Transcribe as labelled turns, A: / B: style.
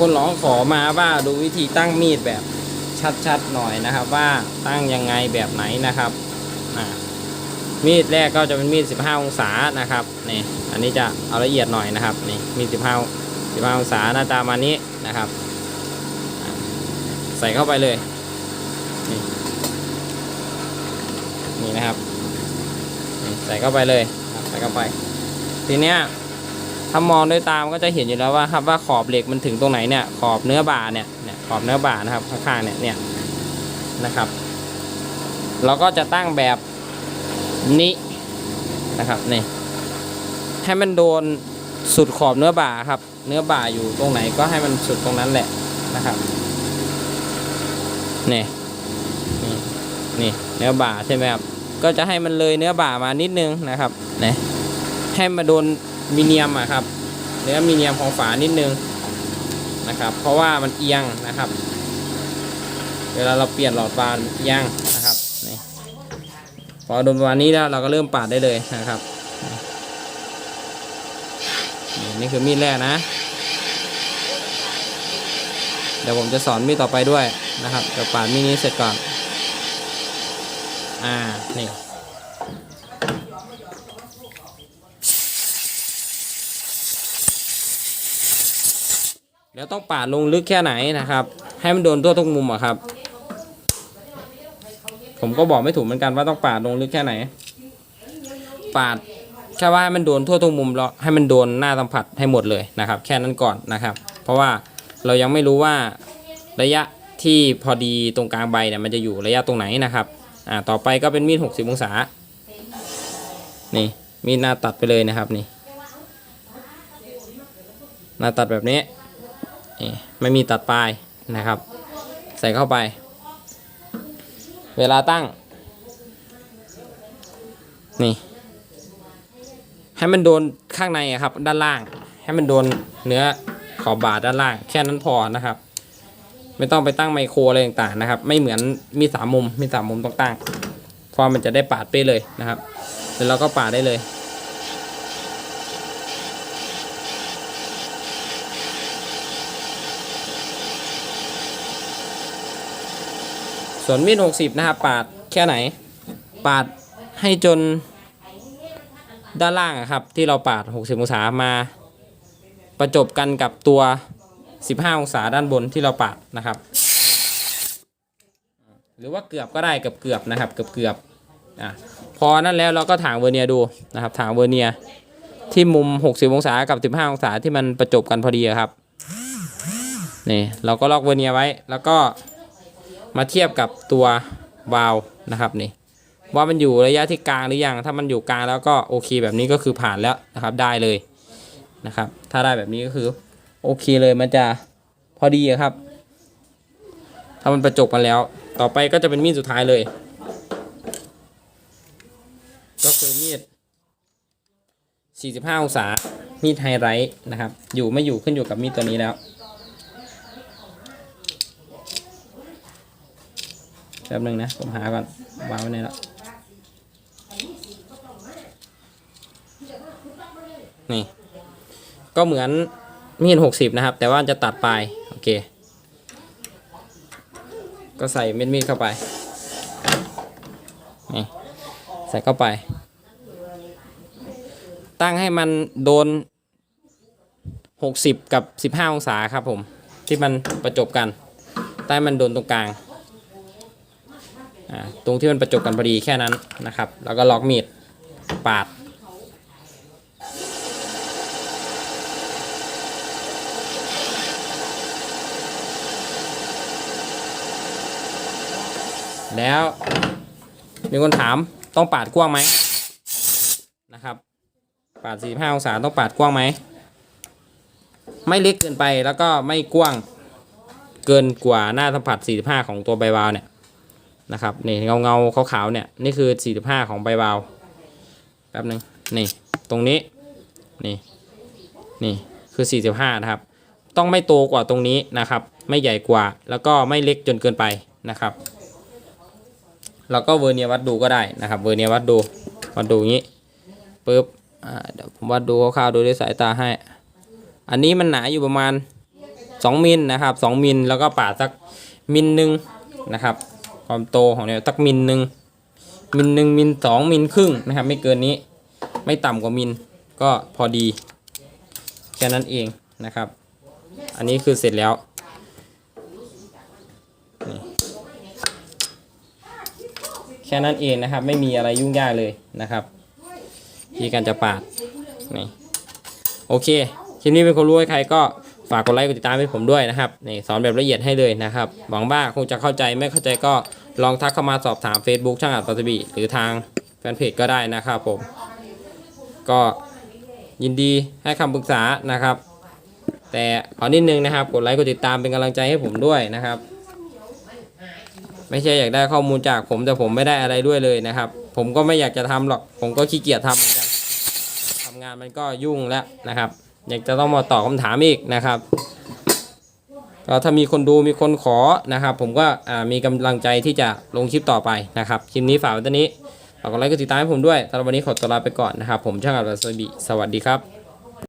A: คนร้องขอมาว่าดูวิธีตั้งมีดแบบชัดๆหน่อยนะครับ ว่าตั้งยังไงแบบไหนนะครับมีดแรกก็จะเป็นมีด 15 องศานะครับนี่อันนี้จะเอาละเอียดหน่อยนะครับนี่มีด 15 15 องศาหน้าตามานี้นะครับ ใส่เข้าไปเลยนี่นี่นะครับใส่เข้าไปเลยใส่เข้าไป ทีเนี้ย ถ้ามองด้วยตามก็จะเห็นอยู่แล้วว่าครับว่าขอบเหล็กมันถึงตรงไหนเนี่ยขอบเนื้อบ่าเนี่ยเนี่ยขอบเนื้อบ่านะครับข้างๆเนี่ยเนี่ยนะครับ เราก็จะตั้งแบบนี้นะครับนี่ให้มันโดนสุดขอบเนื้อบ่าครับ เนื้อบ่าอยู่ตรงไหนก็ให้มันสุดตรงนั้นแหละนะครับนี่นี่นี่เนื้อบ่าใช่ไหมครับก็จะให้มันเลยเนื้อบ่ามานิดนึงนะครับนี่ให้มาโดน มีเนียมอะครับเนื้อมีเนียมของฝานิดนึงนะครับ เพราะว่ามันเอียงนะครับ เวลาเราเปลี่ยนหลอดบานเอียงนะครับนี่พอโดนประมาณนี้แล้วเราก็เริ่มปาดได้เลยนะครับนี่นี่คือมีดแรกนะเดี๋ยวผมจะสอนมีดต่อไปด้วยนะครับเดี๋ยวปาดมีดนี้เสร็จก่อน อ่า นี่ แล้วต้องปาดลงลึกแค่ไหนนะครับ ให้มันโดนทั่วทุกมุมอะครับ ผมก็บอกไม่ถูกเหมือนกันว่าต้องปาดลงลึกแค่ไหน ปาดแค่ว่าให้มันโดนทั่วทุกมุมแล้วให้มันโดนหน้าสัมผัสให้หมดเลยนะครับ แค่นั้นก่อนนะครับ เพราะว่าเรายังไม่รู้ว่าระยะที่พอดีตรงกลางใบเนี่ยมันจะอยู่ระยะตรงไหนนะครับอ่าต่อไปก็เป็นมีด60องศานี่มีดหน้าตัดไปเลยนะครับนี่หน้าตัดแบบนี้ นี่ไม่มีตัดปลายนะครับ ใส่เข้าไป เวลาตั้ง นี่ ให้มันโดนข้างในอะครับ ด้านล่าง ให้มันโดนเนื้อขอบบาดด้านล่าง แค่นั้นพอนะครับ ไม่ต้องไปตั้งไมโครอะไรต่างๆนะครับ ไม่เหมือนมีสามมุมมีสามมุมต้องตั้งเพราะมันจะได้ปาดไปเลยนะครับแล้วเราก็ปาดได้เลย ส่วนมีดหกสิบนะครับ ปาดแค่ไหน ปาดให้จนด้านล่างอะครับ ที่เราปาด 60 องศามา ประจบกันกับตัว 15 องศาด้านบนที่เราปาดนะครับ หรือว่าเกือบก็ได้เกือบเกือบนะครับ เกือบเกือบอะพอนั่นแล้วเราก็ถางเวอร์เนียร์ดูนะครับ ถางเวอร์เนียร์ที่มุม 60 องศากับ 15 องศาที่มันประจบกันพอดีครับนี่เราก็ล็อกเวอร์เนียร์ไว้แล้วก็ มาเทียบกับตัววาล์วนะครับนี่ว่ามันอยู่ระยะที่กลางหรือยังถ้ามันอยู่กลางแล้วก็โอเคแบบนี้ก็คือผ่านแล้วนะครับได้เลยนะครับ ถ้าได้แบบนี้ก็คือโอเคเลยมันจะพอดีครับ ถ้ามันประจบกันแล้ว ต่อไปก็จะเป็นมีดสุดท้ายเลย ก็คือมีด 45 องศา มีดไฮไลท์นะครับ อยู่ไม่อยู่ขึ้นอยู่กับมีดตัวนี้แล้ว แป๊บนึงนะ ผมหาก่อนวางไว้ไหนแล้วนี่ ก็เหมือนมีดหกสิบนะครับ แต่ว่าจะตัดปลายโอเค ก็ใส่เม็ดมีดเข้าไปนี่ใส่เข้าไป ตั้งให้มันโดนหกสิบกับสิบห้าองศาครับผม ที่มันประจบกัน ใต้มันโดนตรงกลาง ตรงที่มันประจบกันพอดีแค่นั้นนะครับ แล้วก็ล็อกมีดปาด แล้วมีคนถามต้องปาดกว้างไหมนะครับ ปาด 45 องศาต้องปาดกว้างไหม ไม่เล็กเกินไปแล้วก็ไม่กว้างเกินกว่าหน้าสัมผัส 45 ของตัวใบวาวเนี่ย นะครับนี่เงาเงาขาวๆเนี่ยนี่คือ 45 ของใบวาวแป๊บหนึ่งนี่ตรงนี้นี่นี่คือ 45 นะครับ ต้องไม่โตกว่าตรงนี้นะครับ ไม่ใหญ่กว่าแล้วก็ไม่เล็กจนเกินไปนะครับแล้วก็เวอร์เนียวัดดูก็ได้นะครับเวอร์เนียวัดดูวัดดูงี้ปึ๊บอ่าเดี๋ยวผมวัดดูคร่าวๆดูด้วยสายตาให้ อันนี้มันหนาอยู่ประมาณ 2มิลนะครับ2มิลแล้วก็ปาดสักมิลหนึ่งนะครับ ความโตของเนี่ยสักมิลหนึ่งมิลหนึ่งมิลสองมิลครึ่งนะครับ ไม่เกินนี้ไม่ต่ำกว่ามิลก็พอดีแค่นั้นเองนะครับ อันนี้คือเสร็จแล้วแค่นั้นเองนะครับ ไม่มีอะไรยุ่งยากเลยนะครับที่การจะปาดนี่โอเคคลิปนี้เป็นคนรู้ให้ใครก็ฝากกดไลค์กดติดตามให้ผมด้วยนะครับนี่สอนแบบละเอียดให้เลยนะครับหวังว่าคงจะเข้าใจไม่เข้าใจก็ ลองทักเข้ามาสอบถาม Facebook ช่างอัดปัตบีหรือทางแฟนเพจก็ได้นะครับผม ก็ยินดีให้คำปรึกษานะครับ แต่ขอนิดนึงนะครับ กดไลค์กดติดตามเป็นกำลังใจให้ผมด้วยนะครับ ไม่ใช่อยากได้ข้อมูลจากผมแต่ผมไม่ได้อะไรด้วยเลยนะครับ ผมก็ไม่อยากจะทำหรอก ผมก็ขี้เกียจทำเหมือนกันทำงานมันก็ยุ่งแล้วนะครับ อยากจะต้องมาตอบคำถามอีกนะครับ ถ้ามีคนดูมีคนขอนะครับ ผมก็มีกำลังใจที่จะลงคลิปต่อไปนะครับคลิปนี้ฝากไว้ตอนนี้ฝากกดไลค์กดติดตามให้ผมด้วยสำหรับวันนี้ขอตัวลาไปก่อนนะครับ ผมช่างอัดวัสบีสวัสดีครับ